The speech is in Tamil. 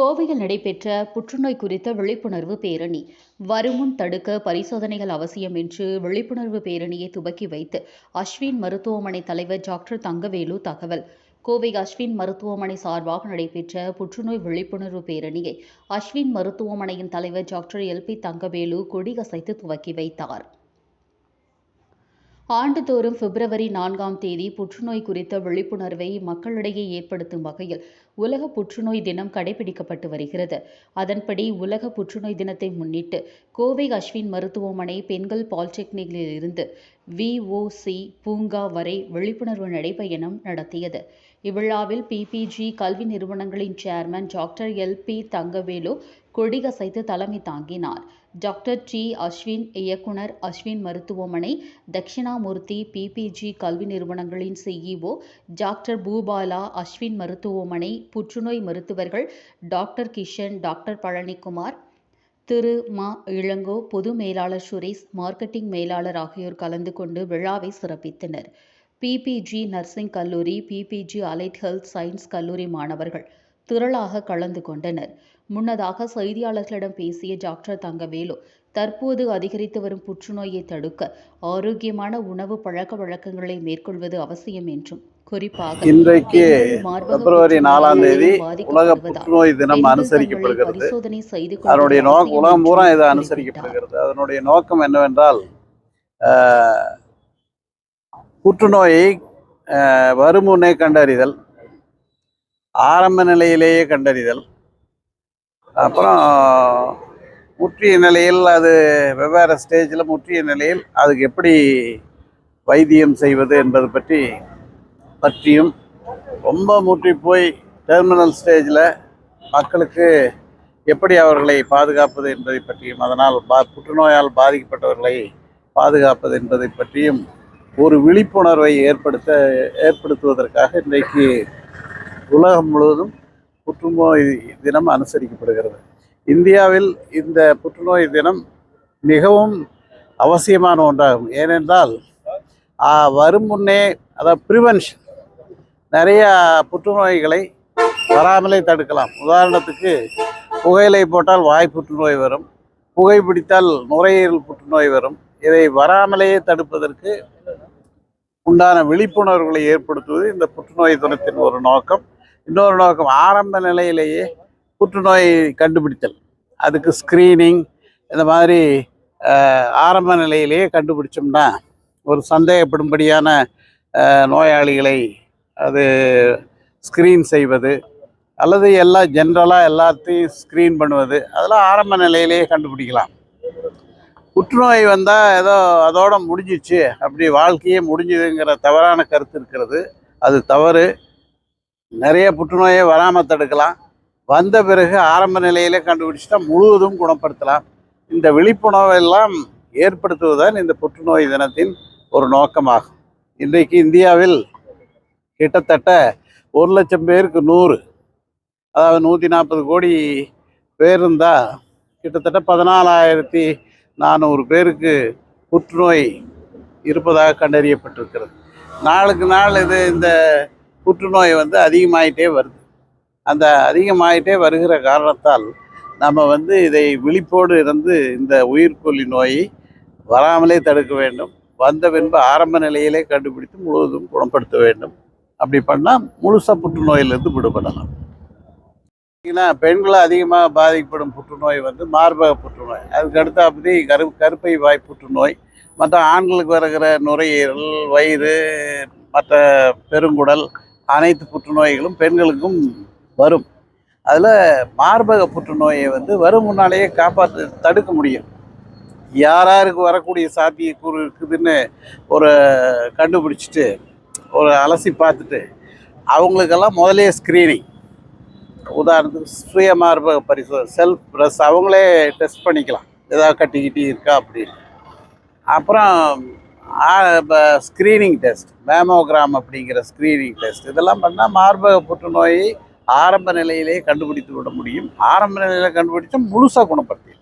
கோவையில் நடைபெற்ற புற்றுநோய் குறித்த விழிப்புணர்வு பேரணி. வருமுன் தடுக்க பரிசோதனைகள் அவசியம் என்று விழிப்புணர்வு பேரணியை துவக்கி வைத்து அஸ்வின் மருத்துவமனை தலைவர் டாக்டர் தங்கவேலு தகவல். கோவை அஸ்வின் மருத்துவமனை சார்பாக நடைபெற்ற புற்றுநோய் விழிப்புணர்வு பேரணியை அஸ்வின் மருத்துவமனையின் தலைவர் டாக்டர் எல்பி தங்கவேலு கொடியசைத்து துவக்கி வைத்தார். ஆண்டுதோறும் பிப்ரவரி நான்காம் தேதி புற்றுநோய் குறித்த விழிப்புணர்வை மக்களிடையே ஏற்படுத்தும் வகையில் உலக புற்றுநோய் தினம் கடைபிடிக்கப்பட்டு வருகிறது. அதன்படி உலக புற்றுநோய் தினத்தை முன்னிட்டு கோவை அஸ்வின் மருத்துவமனை பெண்கள் பாலிடெக்னிக்கில் இருந்து விஓசி பூங்கா வரை விழிப்புணர்வு நடைபயணம் நடத்தியது. இவ்விழாவில் பிபிஜி கல்வி நிறுவனங்களின் chairman doctor L P Thangavelu கொடியசைத்து தலைமை தாங்கினார். டாக்டர் டி அஸ்வின் இயக்குனர் அஸ்வின் மருத்துவமனை தட்சிணாமூர்த்தி பிபிஜி கல்வி நிறுவனங்களின் சிஇஓ டாக்டர் பூபாலா அஸ்வின் மருத்துவமனை புற்றுநோய் மருத்துவர்கள் டாக்டர் கிஷன் டாக்டர் பழனிக்குமார் திரு மா இளங்கோ பொது மேலாளர் சுரேஷ் மார்க்கெட்டிங் மேலாளர் ஆகியோர் கலந்து கொண்டு விழாவை சிறப்பித்தனர். பிபிஜி நர்சிங் கல்லூரி பிபிஜி அலைட் ஹெல்த் சயின்ஸ் கல்லூரி மாணவர்கள் திரளாக கலந்து கொண்டனர். முன்னதாக செய்தியாளர்களிடம் பேசிய டாக்டர் தங்கவேலு தற்போது அதிகரித்து வரும் புற்றுநோயை தடுக்க ஆரோக்கியமான உணவு பழக்க வழக்கங்களை மேற்கொள்வது அவசியம் என்றும் குறிப்பாக இன்றைக்கு பிப்ரவரி நாலாம் தேதி உலக புற்றுநோய் தினம் அனுசரிக்கப்படுகிறது. அதனுடைய நோக்கம் உலகம் பூரா இது அனுசரிக்கப்படுகிறது. அதனுடைய நோக்கம் என்னவென்றால் புற்றுநோயை வருமுன்னே கண்டறிதல் ஆரம்ப நிலையிலேயே கண்டறிதல் அப்புறம் முற்றிய நிலையில் அது வெவ்வேறு ஸ்டேஜில் முற்றிய நிலையில் அதுக்கு எப்படி வைத்தியம் செய்வது என்பது பற்றி பற்றியும் ரொம்ப முற்றி போய் டெர்மினல் ஸ்டேஜில் மக்களுக்கு எப்படி அவர்களை பாதுகாப்பது என்பதை பற்றியும் அதனால் பா புற்றுநோயால் பாதிக்கப்பட்டவர்களை பாதுகாப்பது என்பதை பற்றியும் ஒரு விழிப்புணர்வை ஏற்படுத்த ஏற்படுத்துவதற்காக இன்றைக்கு உலகம் முழுவதும் புற்றுநோய் தினம் அனுசரிக்கப்படுகிறது. இந்தியாவில் இந்த புற்றுநோய் தினம் மிகவும் அவசியமான ஒன்றாகும். ஏனென்றால் வரும் முன்னே அதாவது ப்ரிவென்ஷன் நிறைய புற்றுநோய்களை வராமலே தடுக்கலாம். உதாரணத்துக்கு புகையிலை போட்டால் வாய் புற்றுநோய் வரும் புகைப்பிடித்தால் நுரையீரல் புற்றுநோய் வரும். இதை வராமலேயே தடுப்பதற்கு உண்டான விழிப்புணர்வுகளை ஏற்படுத்துவது இந்த புற்றுநோய் தினத்தின் ஒரு நோக்கம். இன்னொரு நோக்கம் ஆரம்ப நிலையிலேயே புற்றுநோய் கண்டுபிடித்தல். அதுக்கு ஸ்க்ரீனிங் இந்த மாதிரி ஆரம்ப நிலையிலேயே கண்டுபிடிச்சோம்னா ஒரு சந்தேகப்படும்படியான நோயாளிகளை அது ஸ்க்ரீன் செய்வது அல்லது எல்லாம் ஜென்ரலாக எல்லாத்தையும் ஸ்க்ரீன் பண்ணுவது அதெல்லாம் ஆரம்ப நிலையிலேயே கண்டுபிடிக்கலாம். புற்றுநோய் வந்தால் ஏதோ அதோட முடிஞ்சிச்சு அப்படி வாழ்க்கையே முடிஞ்சுதுங்கிற தவறான கருத்து இருக்கிறது. அது தவறு. நிறைய புற்றுநோயை வராமல் தடுக்கலாம். வந்த பிறகு ஆரம்ப நிலையிலே கண்டுபிடிச்சிட்டா முழுவதும் குணப்படுத்தலாம். இந்த விழிப்புணர்வை எல்லாம் ஏற்படுத்துவதுதான் இந்த புற்றுநோய் தினத்தின் ஒரு நோக்கமாகும். இன்றைக்கு இந்தியாவில் கிட்டத்தட்ட ஒரு லட்சம் பேருக்கு நூறு அதாவது நூற்றி நாற்பது கோடி பேர் இருந்தால் கிட்டத்தட்ட பதினாலாயிரத்தி நானூறு பேருக்கு புற்றுநோய் இருப்பதாக கண்டறியப்பட்டிருக்கிறது. நாளுக்கு நாள் இது இந்த புற்றுநோய் வந்து அதிகமாயிட்டே வருது. அந்த அதிகமாயிட்டே வருகிற காரணத்தால் நம்ம வந்து இதை விழிப்போடு இருந்து இந்த உயிர்கொல்லி நோயை வராமலே தடுக்க வேண்டும். வந்த பின்பு ஆரம்ப நிலையிலே கண்டுபிடித்து முழுவதும் குணப்படுத்த வேண்டும். அப்படி பண்ணால் முழுசாக புற்றுநோயிலிருந்து விடுபடலாம். ஏன்னா பெண்கள் அதிகமாக பாதிக்கப்படும் புற்றுநோய் வந்து மார்பக புற்றுநோய். அதுக்கு அடுத்தாப்படி கரு கருப்பை வாய் புற்றுநோய் மற்ற ஆண்களுக்கு வருகிற நுரையீரல் வயிறு மற்ற பெருங்குடல் அனைத்து புற்றுநோய்களும் பெண்களுக்கும் வரும். அதில் மார்பக புற்றுநோயை வந்து வரும் முன்னாலேயே காப்பாற்ற தடுக்க முடியும். யாராருக்கு வரக்கூடிய சாத்தியக்கூறு இருக்குதுன்னு ஒரு கண்டுபிடிச்சிட்டு ஒரு அலசி பார்த்துட்டு அவங்களுக்கெல்லாம் முதலே ஸ்க்ரீனிங் உதாரணத்துக்கு சுய மார்பக பரிசோதனை செல்ஃப் ப்ரெஸ் அவங்களே டெஸ்ட் பண்ணிக்கலாம். ஏதாவது கட்டிக்கிட்டி இருக்கா அப்படின்னு. அப்புறம் ஸ்க்ரீனிங் டெஸ்ட் மேமோகிராம் அப்படிங்கிற ஸ்க்ரீனிங் டெஸ்ட் இதெல்லாம் பண்ணால் மார்பக புற்றுநோயை ஆரம்ப நிலையிலேயே கண்டுபிடித்து விட முடியும். ஆரம்ப நிலையில் கண்டுபிடிச்சா முழுசாக குணப்படுத்தி